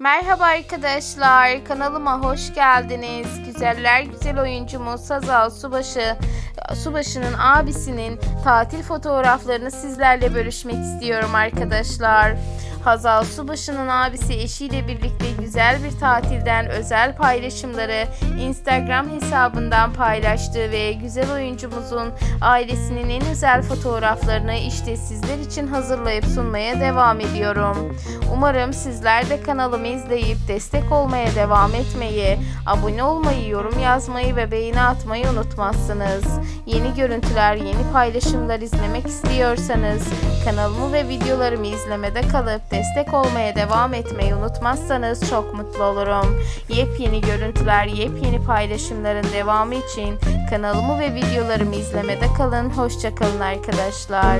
Merhaba arkadaşlar, kanalıma hoş geldiniz. Güzeller güzel oyuncumuz Hazal Subaşı, Subaşı'nın abisinin tatil fotoğraflarını sizlerle bölüşmek istiyorum arkadaşlar. Hazal Subaşı'nın abisi eşiyle birlikte güzel bir tatilden özel paylaşımları Instagram hesabından paylaştığı ve güzel oyuncumuzun ailesinin en özel fotoğraflarını işte sizler için hazırlayıp sunmaya devam ediyorum. Umarım sizler de kanalımı izleyip destek olmaya devam etmeyi, abone olmayı, yorum yazmayı ve beğeni atmayı unutmazsınız. Yeni görüntüler, yeni paylaşımlar izlemek istiyorsanız kanalımı ve videolarımı izlemede kalıp destek olmaya devam etmeyi unutmazsanız çok mutlu olurum. Yepyeni görüntüler, yepyeni paylaşımların devamı için kanalımı ve videolarımı izlemede kalın. Hoşçakalın arkadaşlar.